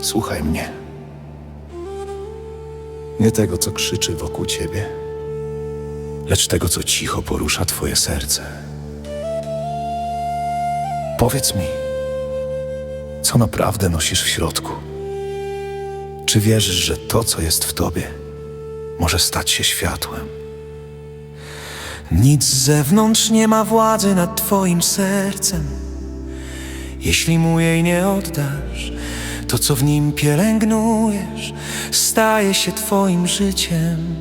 Słuchaj mnie. Nie tego, co krzyczy wokół ciebie, lecz tego, co cicho porusza twoje serce. Powiedz mi, co naprawdę nosisz w środku? Czy wierzysz, że to, co jest w tobie, może stać się światłem? Nic z zewnątrz nie ma władzy nad twoim sercem. Jeśli mu jej nie oddasz, to co w nim pielęgnujesz, staje się twoim życiem.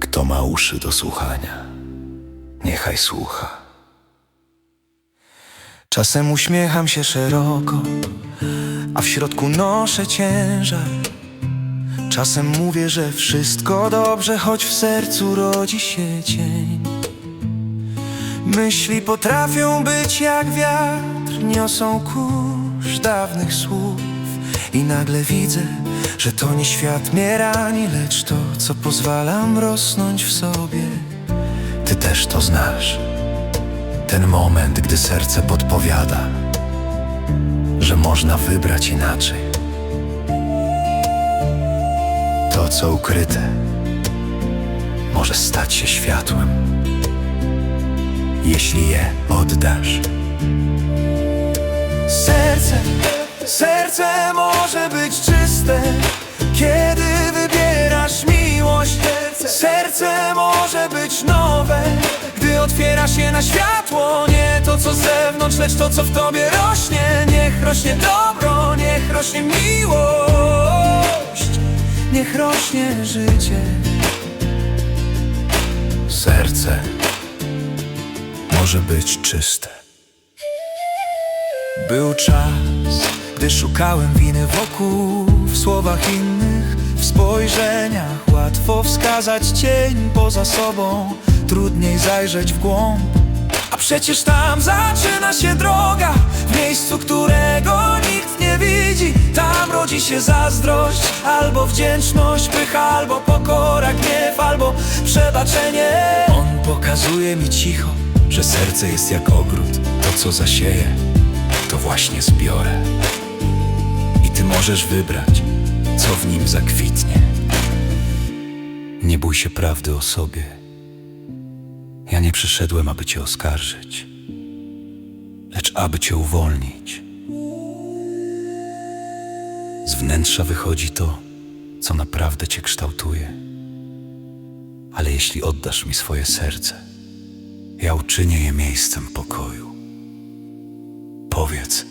Kto ma uszy do słuchania, niechaj słucha. Czasem uśmiecham się szeroko, a w środku noszę ciężar. Czasem mówię, że wszystko dobrze, choć w sercu rodzi się cień. Myśli potrafią być jak wiatr, niosą kurz dawnych słów I nagle widzę, że to nie świat mnie rani, lecz to, co pozwalam rosnąć w sobie. Ty też to znasz. Ten moment, gdy serce podpowiada Że można wybrać inaczej. To, co ukryte Może stać się światłem jeśli je oddasz. Serce, serce może być czyste, kiedy wybierasz miłość. Serce może być nowe, gdy otwierasz je na światło. Nie to, co z zewnątrz, lecz to, co w tobie rośnie. Niech rośnie dobro, niech rośnie miłość, niech rośnie życie. Serce może być czyste. Był czas, gdy szukałem winy wokół, w słowach innych, w spojrzeniach. Łatwo wskazać cień poza sobą, trudniej zajrzeć w głąb. A przecież tam zaczyna się droga, w miejscu, którego nikt nie widzi. Tam rodzi się zazdrość, albo wdzięczność, pycha, albo pokora, gniew, albo przebaczenie. On pokazuje mi cicho, że serce jest jak ogród. To, co zasieję, to właśnie zbiorę. I ty możesz wybrać, co w nim zakwitnie. Nie bój się prawdy o sobie. Ja nie przyszedłem, aby cię oskarżyć, lecz aby cię uwolnić. Z wnętrza wychodzi to, co naprawdę cię kształtuje. Ale jeśli oddasz mi swoje serce, ja uczynię je miejscem pokoju. Powiedz,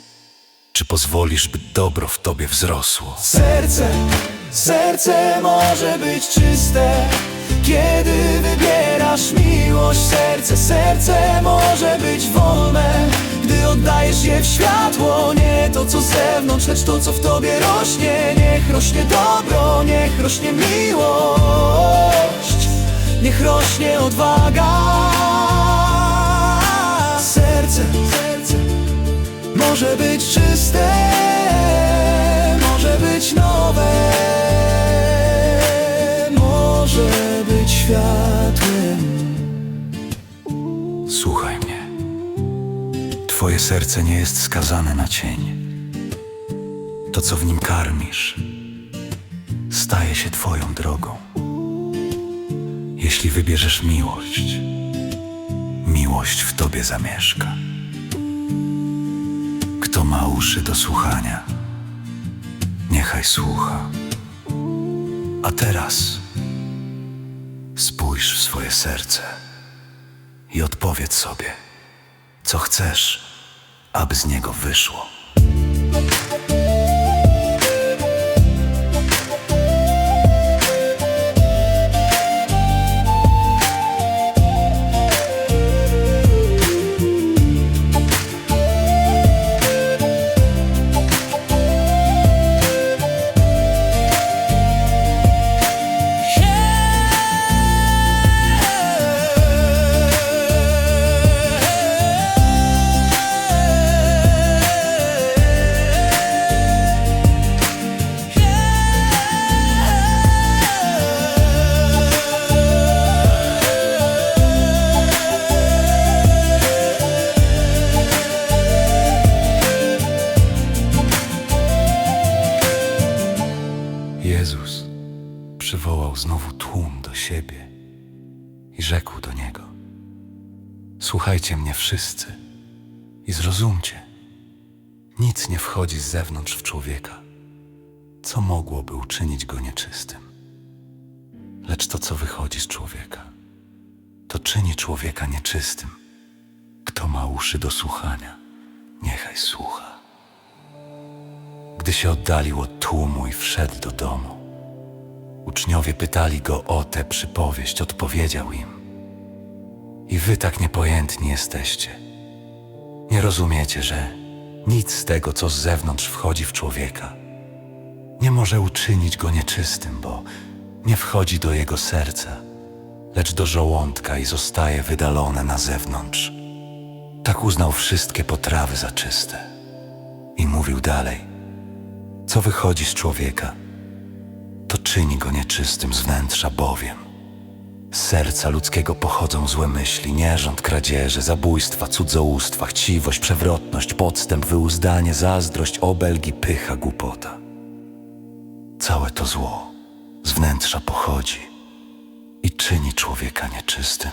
czy pozwolisz, by dobro w tobie wzrosło? Serce, serce może być czyste, kiedy wybierasz miłość. Serce, serce może być wolne, gdy oddajesz je w światło. Nie to, co z zewnątrz, lecz to, co w tobie rośnie. Niech rośnie dobro, niech rośnie miłość, niech rośnie odwaga. Serce, może być czyste, może być nowe, może być światłem. Słuchaj mnie. Twoje serce nie jest skazane na cień. To, co w nim karmisz, staje się Twoją drogą. Jeśli wybierzesz miłość, miłość w Tobie zamieszka. Kto ma uszy do słuchania, niechaj słucha. A teraz spójrz w swoje serce i odpowiedz sobie, co chcesz, aby z niego wyszło. Znowu tłum do siebie i rzekł do niego: Słuchajcie mnie wszyscy i zrozumcie. Nic nie wchodzi z zewnątrz w człowieka, co mogłoby uczynić go nieczystym. Lecz to, co wychodzi z człowieka, to czyni człowieka nieczystym. Kto ma uszy do słuchania, niechaj słucha. Gdy się oddalił od tłumu i wszedł do domu, uczniowie pytali go o tę przypowieść, odpowiedział im: I wy tak niepojętni jesteście. Nie rozumiecie, że nic z tego, co z zewnątrz wchodzi w człowieka, nie może uczynić go nieczystym, bo nie wchodzi do jego serca, lecz do żołądka i zostaje wydalone na zewnątrz. Tak uznał wszystkie potrawy za czyste. I mówił dalej: Co wychodzi z człowieka, czyni go nieczystym z wnętrza bowiem. Z serca ludzkiego pochodzą złe myśli, nierząd, kradzieże, zabójstwa, cudzołóstwa, chciwość, przewrotność, podstęp, wyuzdanie, zazdrość, obelgi, pycha, głupota. Całe to zło z wnętrza pochodzi i czyni człowieka nieczystym.